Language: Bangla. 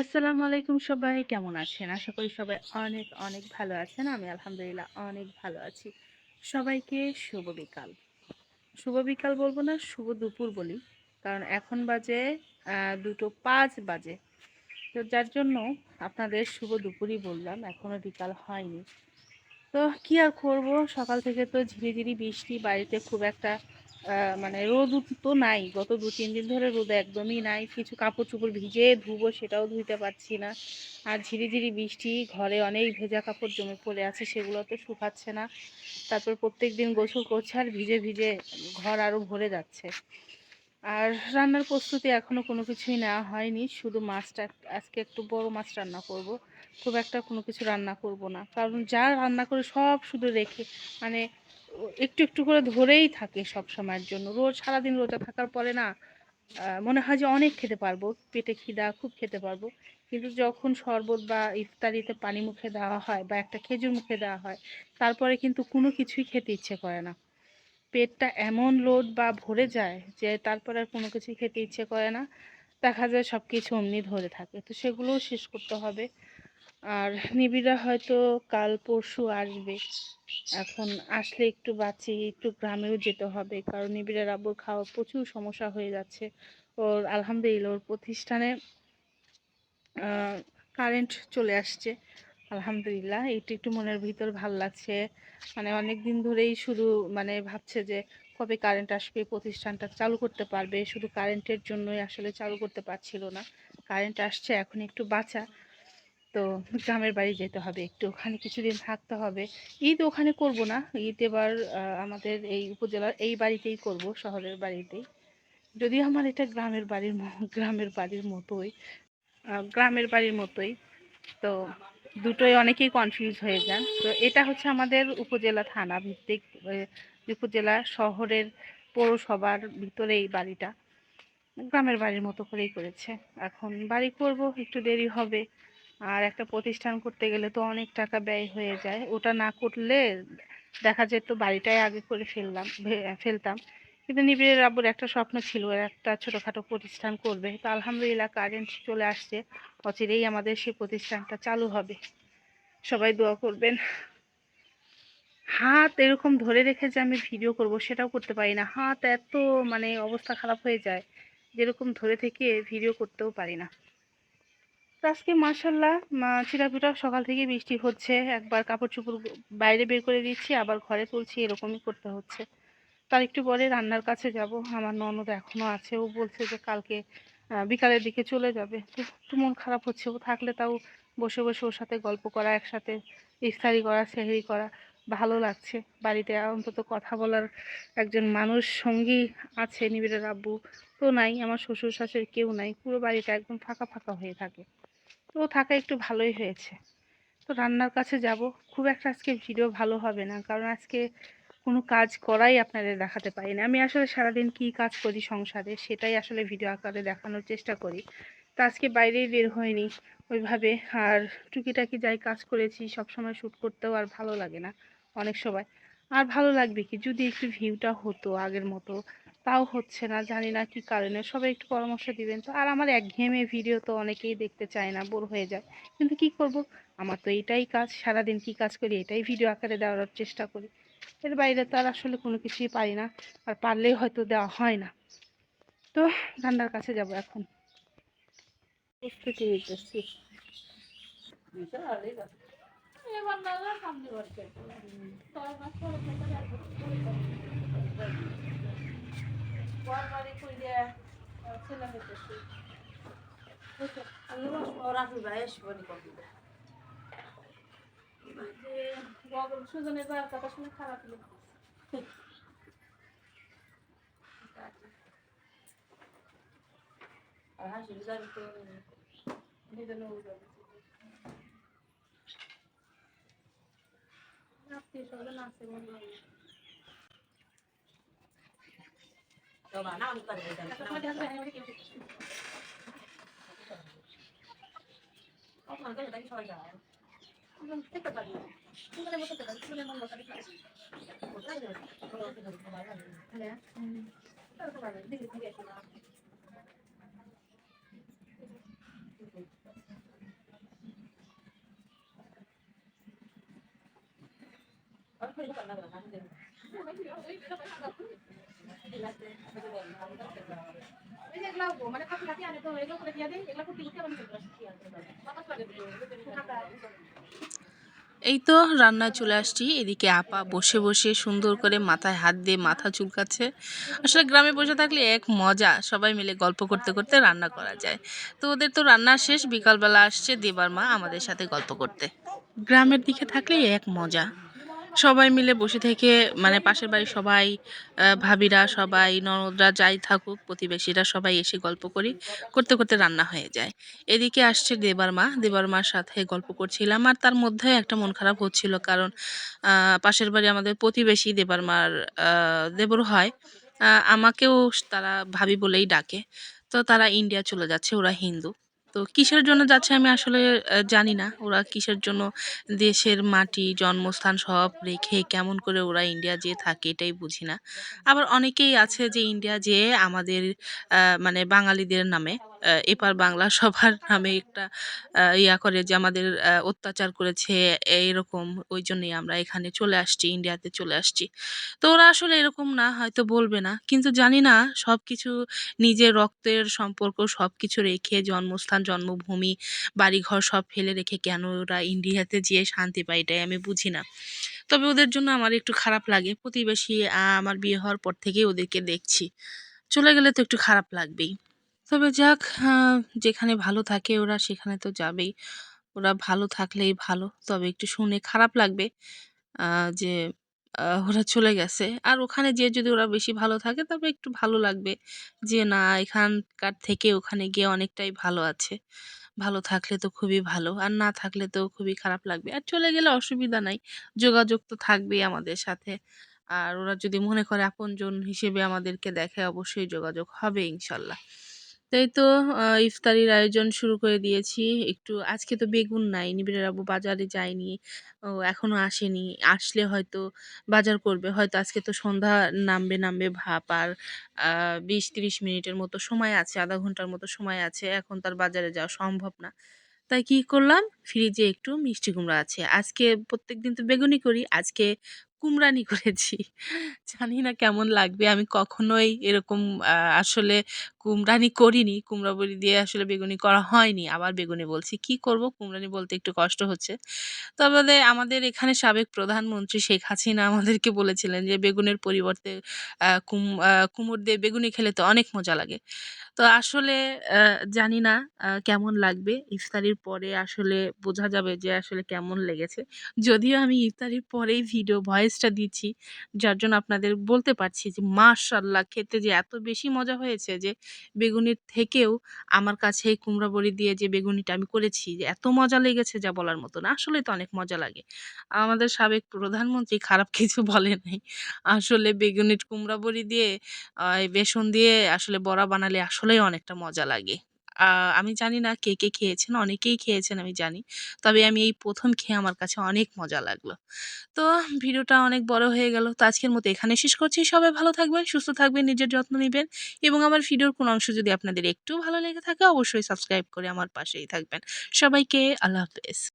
আসসালামু আলাইকুম সবাই, কেমন আছেন? আশা করি সবাই অনেক অনেক ভালো আছেন। আমি আলহামদুলিল্লাহ অনেক ভালো আছি। সবাইকে শুভ বিকাল। শুভ বিকাল বলব না, শুভ দুপুর বলি। কারণ এখন বাজে দুটো পাঁচ বাজে। তো যার জন্য আপনাদের শুভ দুপুরই বললাম, এখনও বিকাল হয়নি। তো কি আর করব? সকাল থেকে তো ঝিরিঝিরি বৃষ্টি, বাড়িতে খুব একটা মানে রোদ তো নাই। গত দু, তিন দিন ধরে রোদ একদমই নাই। কিছু কাপড় চোপড় ভিজে ধুবো সেটাও ধুইতে পারছি না। আর ঝিরিঝিরি বৃষ্টি, ঘরে অনেক ভেজা কাপড় জমে পড়ে আছে, সেগুলো তো শুকাচ্ছে না। তারপর প্রত্যেক দিন গোসল করছে আর ভিজে ভিজে ঘর আরও ভরে যাচ্ছে। আর রান্নার প্রস্তুতি এখনও কোনো কিছুই নেওয়া হয়নি। শুধু মাছটা, আজকে একটু বড় মাছ রান্না করব। খুব একটা কোনো কিছু রান্না করব না। কারণ যা রান্না করে সব শুধু রেখে মানে একটু একটু করে ধরেই থাকে সব সময়ের জন্য। রোজ, সারাদিন রোজা থাকার পরে না মনে হয় যে অনেক খেতে পারব। পেটে খিদা, খুব খেতে পারব। কিন্তু যখন শরবত বা ইফতারিতে পানি মুখে দেওয়া হয় বা একটা খেজুর মুখে দেওয়া হয়, তারপরে কিন্তু কোনো কিছুই খেতে ইচ্ছে করে না। পেটটা এমন লোড বা ভরে যায় যে তারপরে আর কোনো কিছুই খেতে ইচ্ছে করে না। দেখা যায় সব কিছু অমনি ধরে থাকে। তো সেগুলোও শেষ করতে হবে। আর নিবিড়া হয়তো কাল পরশু আসবে। এখন আসলে একটু বাঁচি, একটু গ্রামেও যেতে হবে, কারণ নিবিড়ার আব্বুর খাওয়া প্রচুর সমস্যা হয়ে যাচ্ছে। ওর আলহামদুলিল্লাহ, ওর প্রতিষ্ঠানে কারেন্ট চলে আসছে। আলহামদুলিল্লাহ, এইটা একটু মনের ভিতর ভালো লাগছে। মানে অনেক দিন ধরেই শুধু মানে ভাবছে যে কবে কারেন্ট আসবে, প্রতিষ্ঠানটা চালু করতে পারবে। শুধু কারেন্টের জন্যই আসলে চালু করতে পারছিল না। কারেন্ট আসছে, এখন একটু বাঁচা। তো গ্রামের বাড়ি যেতে হবে, একটু ওখানে কিছুদিন থাকতে হবে। ঈদ ওখানে করব না, ঈদ এবার আমাদের এই উপজেলার, এই বাড়িতেই করব, শহরের বাড়িতেই। যদিও আমার এটা গ্রামের বাড়ির গ্রামের বাড়ির মতোই গ্রামের বাড়ির মতোই। তো দুটোই অনেকেই কনফিউজ হয়ে যান। তো এটা হচ্ছে আমাদের উপজেলা থানা ভিত্তিক উপজেলা শহরের পৌরসভার ভিতরে এই বাড়িটা। গ্রামের বাড়ির মতো করেই করেছে। এখন বাড়ি করব, একটু দেরি হবে। আর একটা প্রতিষ্ঠান করতে গেলে তো অনেক টাকা ব্যয় হয়ে যায়। ওটা না করলে দেখা যেত বাড়িটাই আগে করে ফেললাম ফেলতাম। কিন্তু নিবিড়ের আব্বুর একটা স্বপ্ন ছিল একটা ছোটোখাটো প্রতিষ্ঠান করবে। তো আলহামদুলিল্লাহ কারেন্ট চলে আসছে, অচিরেই আমাদের সেই প্রতিষ্ঠানটা চালু হবে। সবাই দোয়া করবেন। হাত এরকম ধরে রেখে যে আমি ভিডিও করব সেটাও করতে পারি না। হাত এত মানে অবস্থা খারাপ হয়ে যায়, যেরকম ধরে থেকে ভিডিও করতেও পারি না। আজকে মার্শাল্লাহ চিরাপিটা সকাল থেকে বৃষ্টি হচ্ছে, একবার কাপড় চোপড় বাইরে বের করে দিচ্ছি আবার ঘরে তুলছি, এরকমই করতে হচ্ছে। তার একটু পরে রান্নার কাছে যাব, আমার ননদ এখনও আছে, ও বলছে যে কালকে বিকালের দিকে চলে যাবে। তো একটু মন খারাপ হচ্ছে, ও থাকলে তাও বসে বসে ওর সাথে গল্প করা, একসাথে ইফতারি করা, সেহরি করা, ভালো লাগছে। বাড়িতে অন্তত কথা বলার একজন মানুষ, সঙ্গী আছে, নিবিড়ের আব্বু, তো নাই, আমার শ্বশুর শাশুড়ি কেউ নাই, পুরো বাড়িটা একদম ফাঁকা ফাঁকা হয়ে থাকে। তো থাকা একটু ভালোই হয়েছে। তো রান্নার কাছে যাব। খুব একটা আজকে ভিডিও ভালো হবে না, কারণ আজকে কোনো কাজ করাই আপনাদের দেখাতে পারি না। আমি আসলে সারাদিন কী কাজ করি সংসারে, সেটাই আসলে ভিডিও আকারে দেখানোর চেষ্টা করি। তো আজকে বাইরেই বের হয়নি ওইভাবে আর টুকিটাকি যাই কাজ করেছি সব সময় শ্যুট করতেও আর ভালো লাগে না অনেক সময়। আর ভালো লাগবে কি? যদি একটু ভিউটা হতো আগের মতো তাও হচ্ছে না, জানি না কি কারণে। সবাই একটু পরামর্শ দিবেন তো। আর আমার একঘেয়েমি ভিডিও তো অনেকেই দেখতে চায় না, বোর হয়ে যায়। কিন্তু কি করব? আমার তো এটাই কাজ, সারাদিন কি কাজ করি এটাই ভিডিও আকারে দেওয়ার চেষ্টা করি। এর বাইরে তো আর আসলে কোনো কিছুই পারি না, আর পারলেই হয়তো দেওয়া হয় না। তো রান্নার কাছে যাব এখন। প্রস্তুতি ছেলে হইতেছি যে বগল সুজনের বার কথা শুনে খারাপ লাগছে দুজনে উঠে আত্মীয় স্বজন আছে মনে হয় এখন দেখা যায় আমাকে কেউ দেখছে না। এখন খেতে পারি না। সুজনের মতো খেতে পারি, সুজনের মন মতো খাই। হ্যাঁ, বাবা না আমি পারবো আমি এই তো রান্না চলে আসছি। এদিকে আপা বসে বসে সুন্দর করে মাথায় হাত দিয়ে মাথা চুলকাচ্ছে। আসলে গ্রামে বসে থাকলে এক মজা, সবাই মিলে গল্প করতে করতে রান্না করা যায়। তো ওদের তো রান্না শেষ, বিকালবেলা আসছে দেবার মা আমাদের সাথে গল্প করতে। গ্রামের দিকে থাকলে এক মজা। সবাই মিলে বসে থেকে মানে পাশের বাড়ির সবাই ভাবিরা সবাই, ননদরা যাই থাকুক, প্রতিবেশীরা সবাই এসে গল্প করি, করতে করতে রান্না হয়ে যায়। এদিকে আসছে দেবার মা, দেবার মার সাথে গল্প করছিলাম, আর তার মধ্যে একটা মন খারাপ হচ্ছিল কারণ পাশের বাড়ি আমাদের প্রতিবেশী দেবার মার দেবর হয় আমাকেও তারা ভাবি বলেই ডাকে। তো তারা ইন্ডিয়া চলে যাচ্ছে, ওরা হিন্দু। তো কিসের জন্য যাচ্ছে আমি আসলে জানি না। ওরা কিসের জন্য দেশের মাটি, জন্মস্থান সব রেখে কেমন করে ওরা ইন্ডিয়া যেয়ে থাকে এটাই বুঝি না। আবার অনেকেই আছে যে ইন্ডিয়া যেয়ে আমাদের মানে বাঙালিদের নামে এপার বাংলা সবার নামে একটা ইয়া করে যে আমাদের অত্যাচার করেছে, এইরকম, ওই জন্যই আমরা এখানে চলে আসছি, ইন্ডিয়াতে চলে আসছি। তো ওরা আসলে এরকম না, হয়তো বলবে না। কিন্তু জানি না সব কিছু নিজের রক্তের সম্পর্ক সব কিছু রেখে, জন্মস্থান, জন্মভূমি, বাড়িঘর সব ফেলে রেখে কেন ওরা ইন্ডিয়াতে যেয়ে শান্তি পায়, এটাই আমি বুঝি না। তবে ওদের জন্য আমার একটু খারাপ লাগে। প্রতিবেশী আমার বিয়ে হওয়ার পর থেকেই ওদেরকে দেখছি। চলে গেলে তো একটু খারাপ লাগবেই। তবে যাক যেখানে ভালো থাকে ওরা সেখানে তো যাবেই। ওরা ভালো থাকলেই ভালো, তবে একটু শুনে খারাপ লাগবে যে ওরা চলে গেছে। আর ওখানে যেয়ে যদি ওরা বেশি ভালো থাকে, তবে একটু ভালো লাগবে যে, না, এখানকার থেকে ওখানে গিয়ে অনেকটাই ভালো আছে। ভালো থাকলে তো খুবই ভালো, আর না থাকলে তো খুবই খারাপ লাগবে। আর চলে গেলে অসুবিধা নাই, যোগাযোগ তো থাকবেই আমাদের সাথে। আর ওরা যদি মনে করে আপনজন হিসেবে আমাদেরকে দেখে, অবশ্যই যোগাযোগ হবে, ইনশাল্লাহ। তাই তো ইফতারির আয়োজন শুরু করে দিয়েছি। একটু, আজকে তো বেগুন নাই নিবিড়ের আব্বু বাজারে যায়নি, ও এখনও আসেনি। আসলে হয়তো বাজার করবে, হয়তো আজকে তো সন্ধ্যা নামবে নামবে ভাপ, আর বিশ তিরিশ মিনিটের মতো সময় আছে, আধা ঘণ্টার মতো সময় আছে, এখন তার বাজারে যাওয়া সম্ভব না। তাই কি করলাম? ফ্রিজে একটু মিষ্টি কুমড়া আছে। আজকে প্রত্যেক দিন তো বেগুনি করি, আজকে কুমড়ানি করেছি। জানি না কেমন লাগবে, আমি কখনোই এরকম আসলে কুমড়ানি করিনি, কুমড়া বড়ি দিয়ে আসলে বেগুনি করা হয়নি। আবার বেগুনি বলছি, কি করব? কুমড়ানি বলতে একটু কষ্ট হচ্ছে। তবে আমাদের এখানে সাবেক প্রধানমন্ত্রী শেখ হাসিনা আমাদেরকে বলেছিলেন যে, বেগুনের পরিবর্তে কুম কুমড় দিয়ে বেগুনি খেলে তো অনেক মজা লাগে। তো আসলে জানি না কেমন লাগবে। ইফতারির পরে আসলে বোঝা যাবে যে, আসলে কেমন লেগেছে। যদিও আমি ইফতারির পরেই ভিডিও ভয়েসটা দিচ্ছি, যার জন্য আপনাদের বলতে পারছি যে মাশাল্লাহ খেতে যে এত বেশি মজা হয়েছে যে বেগুনির থেকেও আমার কাছে এই কুমড়া বড়ি দিয়ে যে বেগুনিটা আমি করেছি, যে এত মজা লেগেছে যা বলার মতো না। আসলে তো অনেক মজা লাগে। আমাদের সাবেক প্রধানমন্ত্রী খারাপ কিছু বলে নাই। আসলে বেগুনির কুমড়া বড়ি দিয়ে বেসন দিয়ে আসলে বড়া বানালে আসলেই অনেকটা মজা লাগে। আমি জানি না কে কে খেয়েছেন, অনেকেই খেয়েছেন আমি জানি। তবে আমি এই প্রথম খেয়ে আমার কাছে অনেক মজা লাগল। তো ভিডিওটা অনেক বড় হয়ে গেল। তো আজকের মতো এখানে শেষ করছি। সবাই ভালো থাকবেন, সুস্থ থাকবেন, নিজের যত্ন নেবেন এবং আমার ভিডিওর কোনো অংশ যদি আপনাদের একটু ভালো লেগে থাকে, অবশ্যই সাবস্ক্রাইব করে আমার পাশেই থাকবেন। সবাইকে আল্লাহ হাফেজ।